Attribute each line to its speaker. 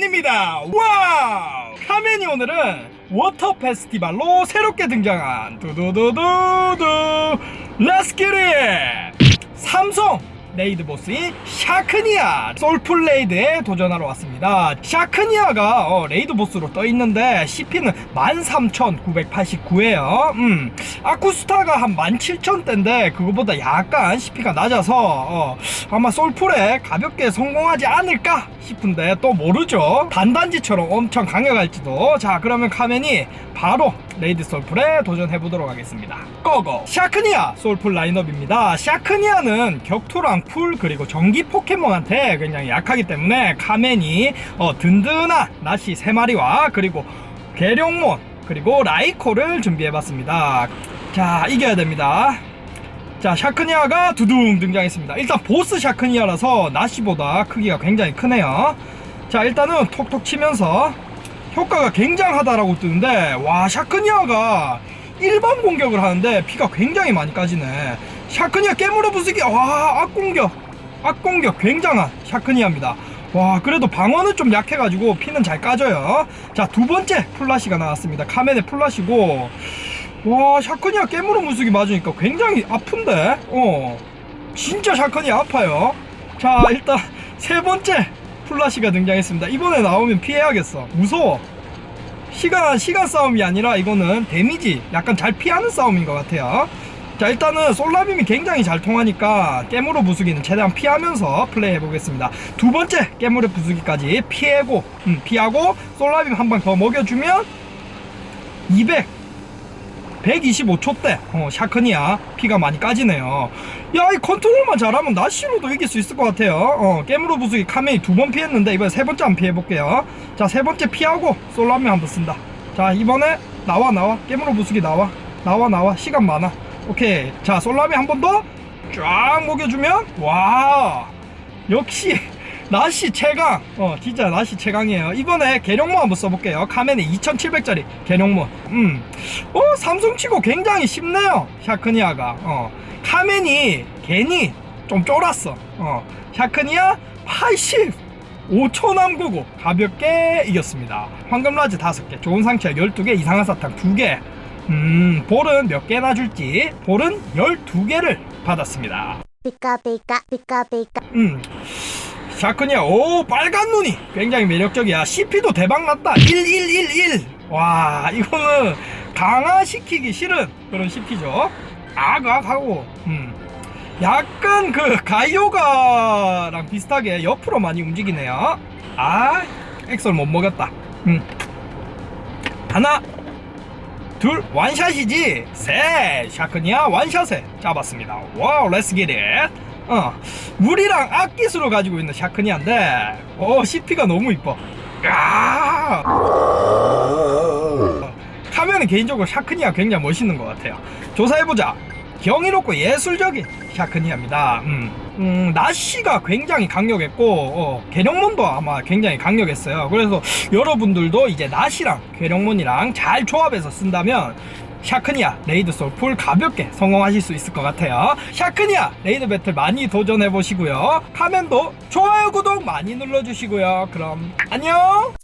Speaker 1: 카멘입니다. 와우! 카멘이 오늘은 워터 페스티벌로 새롭게 등장한 두두두두두 렛츠 기릿! 삼성 레이드 보스인 샤크니아 솔풀 레이드에 도전하러 왔습니다. 샤크니아가 어, 레이드 보스로 떠 있는데 CP는 13,989예요. 음, 아쿠스타가 한 17,000대인데 그거보다 약간 CP가 낮아서 어, 아마 솔풀에 가볍게 성공하지 않을까 싶은데 또 모르죠. 단단지처럼 엄청 강력할지도. 자, 그러면 카멘이 바로 레이드 솔풀에 도전해 보도록 하겠습니다. 고고! 샤크니아 솔풀 라인업입니다. 샤크니아는 격투랑 풀 그리고 전기 포켓몬한테 굉장히 약하기 때문에 카멘이 어, 든든한 나시 3마리와 그리고 계룡몬 그리고 라이코를 준비해봤습니다. 자, 이겨야 됩니다. 자, 샤크니아가 두둥 등장했습니다. 일단 보스 샤크니아라서 나시보다 크기가 굉장히 크네요. 자, 일단은 톡톡 치면서 효과가 굉장하다라고 뜨는데, 와, 샤크니아가 일반 공격을 하는데 피가 굉장히 많이 까지네. 샤크니아 깨물어 부수기, 와, 악공격. 악공격 굉장한 샤크니아입니다. 와, 그래도 방어는 좀 약해가지고 피는 잘 까져요. 자, 두 번째 플라시가 나왔습니다. 카멘의 플라시고, 와 샤크니아 깨물어 무수기 맞으니까 굉장히 아픈데 어 진짜 샤크니아 아파요 자 일단 세 번째 플라시가 등장했습니다. 이번에 나오면 피해야겠어. 무서워. 시간 시간 싸움이 아니라 이거는 데미지 약간 잘 피하는 싸움인 것 같아요. 자 일단은 솔라빔이 굉장히 잘 통하니까 깨물어 부수기는 최대한 피하면서 플레이 해보겠습니다. 두 번째 깨물어 부수기까지 피하고 음, 피하고 솔라빔 한 방 더 먹여주면 200 125초 대 어, 샤크니아 피가 많이 까지네요. 야 이 컨트롤만 잘하면 나시로도 이길 수 있을 것 같아요. 어, 깨물어 부수기 카메이 두 번 피했는데 이번에 세 번째 한번 피해볼게요. 자 세 번째 피하고 솔라면 한번 쓴다. 자 이번에 나와 나와. 깨물어 부수기 나와. 나와 나와. 시간 많아. 오케이. 자 솔라미 한 번 더 쫙 먹여주면 와. 역시 나시 최강. 어 진짜 나시 최강이에요. 이번에 계룡모 한번 써볼게요. 카멘에 2700짜리 계룡모. 음어 삼성치고 굉장히 쉽네요. 샤크니아가. 어. 카멘이 괜히 좀 쫄았어. 어. 샤크니아 80 5초 남구고 가볍게 이겼습니다. 황금라즈 5개 좋은 상처 12개 이상한 사탕 2개. 음 볼은 몇 개나 줄지? 볼은 12개를 받았습니다.
Speaker 2: 피카 피카
Speaker 1: 음. 샤크니아 오 빨간 눈이. 굉장히 매력적이야. CP도 대박 났다. 1111 와 이거는 강화시키기 싫은 그런 CP죠. 아악하고 음. 약간 그 가이오가랑 비슷하게 옆으로 많이 움직이네요. 아 엑설 못 먹였다. 음. 하나 둘 완샷이지. 셋. 샤크니아 완샷에 잡았습니다. 와우 렛츠 기릿 어 물이랑 악기수를 가지고 있는 샤크니아인데 어 CP가 너무 이뻐. 야! 카면은 개인적으로 샤크니아 굉장히 멋있는 것 같아요. 조사해보자. 경이롭고 예술적인 샤크니아입니다. 음, 음, 나시가 굉장히 강력했고 어, 계룡몬도 아마 굉장히 강력했어요. 그래서 여러분들도 이제 나시랑 계룡몬이랑 잘 조합해서 쓴다면 샤크니아 레이드 솔풀 가볍게 성공하실 수 있을 것 같아요. 샤크니아 레이드 배틀 많이 도전해 보시고요. 카멘도 좋아요 구독 많이 눌러주시고요. 그럼 안녕